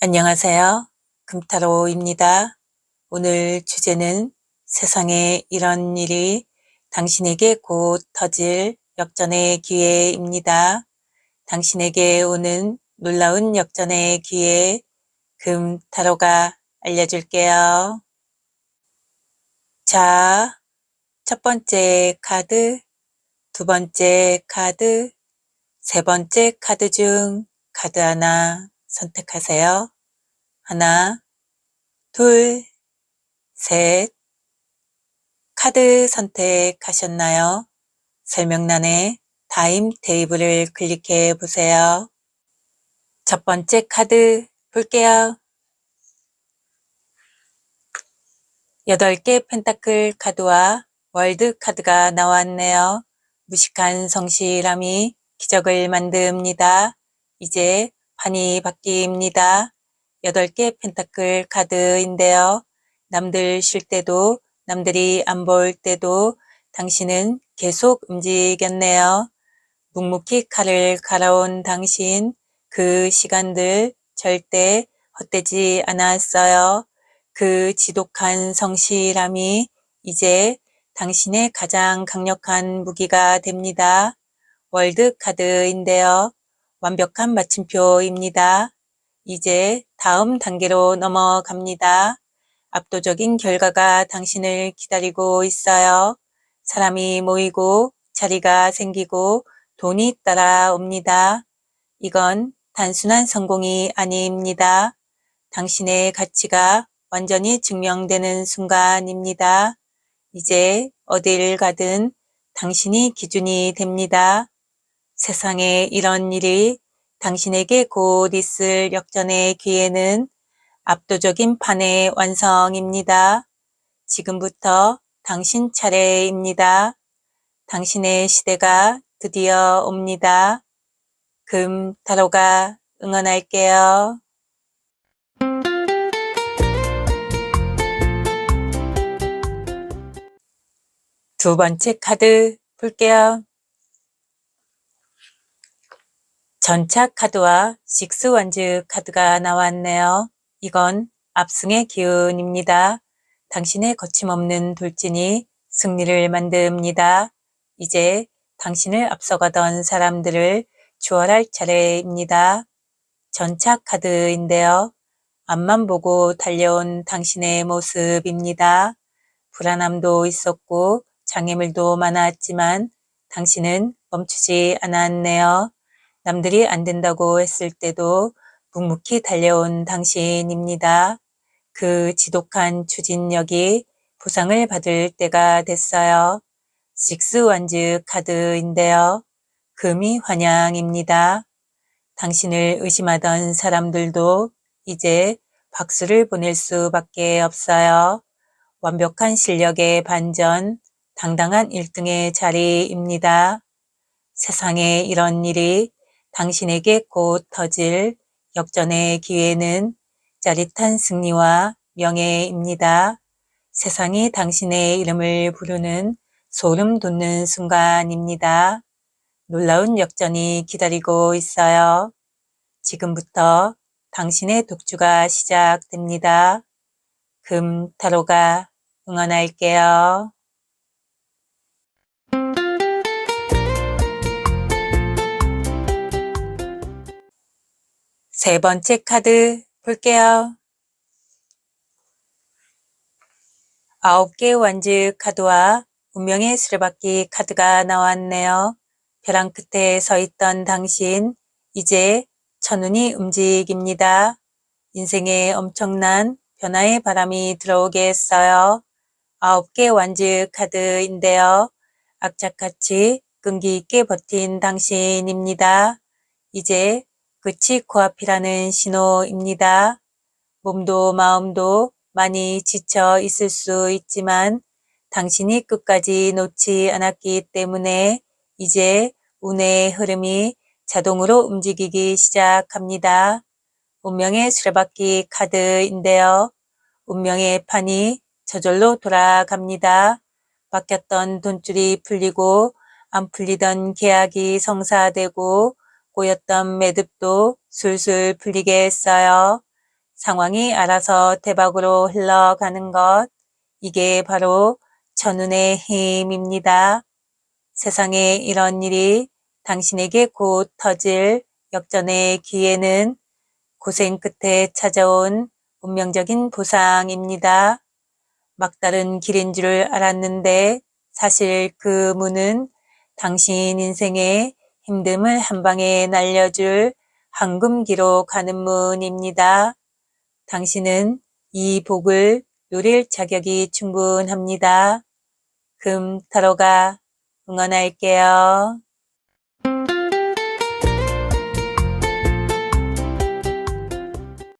안녕하세요. 금타로입니다. 오늘 주제는 세상에 이런 일이 당신에게 곧 터질 역전의 기회입니다. 당신에게 오는 놀라운 역전의 기회 금타로가 알려줄게요. 자, 첫 번째 카드, 두 번째 카드, 세 번째 카드 중 카드 하나 선택하세요. 하나, 둘, 셋. 카드 선택하셨나요? 설명란에 타임 테이블을 클릭해 보세요. 첫 번째 카드 볼게요. 8개 펜타클 카드와 월드 카드가 나왔네요. 무식한 성실함이 기적을 만듭니다. 이제 판이 바뀝니다. 8개 펜타클 카드인데요. 남들 쉴 때도 남들이 안 볼 때도 당신은 계속 움직였네요. 묵묵히 칼을 갈아온 당신 그 시간들 절대 헛되지 않았어요. 그 지독한 성실함이 이제 당신의 가장 강력한 무기가 됩니다. 월드 카드인데요. 완벽한 마침표입니다. 이제 다음 단계로 넘어갑니다. 압도적인 결과가 당신을 기다리고 있어요. 사람이 모이고 자리가 생기고 돈이 따라옵니다. 이건 단순한 성공이 아닙니다. 당신의 가치가 완전히 증명되는 순간입니다. 이제 어딜 가든 당신이 기준이 됩니다. 세상에 이런 일이 당신에게 곧 있을 역전의 기회는 압도적인 판의 완성입니다. 지금부터 당신 차례입니다. 당신의 시대가 드디어 옵니다. 금 타로가 응원할게요. 두 번째 카드 볼게요. 전차 카드와 식스 원즈 카드가 나왔네요. 이건 압승의 기운입니다. 당신의 거침없는 돌진이 승리를 만듭니다. 이제 당신을 앞서가던 사람들을 추월할 차례입니다. 전차 카드인데요. 앞만 보고 달려온 당신의 모습입니다. 불안함도 있었고 장애물도 많았지만 당신은 멈추지 않았네요. 남들이 안 된다고 했을 때도 묵묵히 달려온 당신입니다. 그 지독한 추진력이 보상을 받을 때가 됐어요. 식스 원즈 카드인데요. 금이 환영입니다. 당신을 의심하던 사람들도 이제 박수를 보낼 수밖에 없어요. 완벽한 실력의 반전, 당당한 1등의 자리입니다. 세상에 이런 일이 당신에게 곧 터질 역전의 기회는 짜릿한 승리와 명예입니다. 세상이 당신의 이름을 부르는 소름 돋는 순간입니다. 놀라운 역전이 기다리고 있어요. 지금부터 당신의 독주가 시작됩니다. 금 타로가 응원할게요. 세 번째 카드 볼게요. 아홉 개 완즈 카드와 운명의 수레바퀴 카드가 나왔네요. 벼랑 끝에 서 있던 당신, 이제 천운이 움직입니다. 인생에 엄청난 변화의 바람이 들어오게 했어요. 아홉 개 완즈 카드인데요. 악착같이 끈기 있게 버틴 당신입니다. 이제 끝이 코앞이라는 신호입니다. 몸도 마음도 많이 지쳐 있을 수 있지만 당신이 끝까지 놓지 않았기 때문에 이제 운의 흐름이 자동으로 움직이기 시작합니다. 운명의 수레바퀴 카드인데요. 운명의 판이 저절로 돌아갑니다. 바뀌었던 돈줄이 풀리고 안 풀리던 계약이 성사되고 꼬였던 매듭도 술술 풀리게 했어요. 상황이 알아서 대박으로 흘러가는 것. 이게 바로 천운의 힘입니다. 세상에 이런 일이 당신에게 곧 터질 역전의 기회는 고생 끝에 찾아온 운명적인 보상입니다. 막다른 길인 줄 알았는데 사실 그 문은 당신 인생의 힘듦을 한 방에 날려줄 황금기로 가는 문입니다. 당신은 이 복을 누릴 자격이 충분합니다. 금 타로가 응원할게요.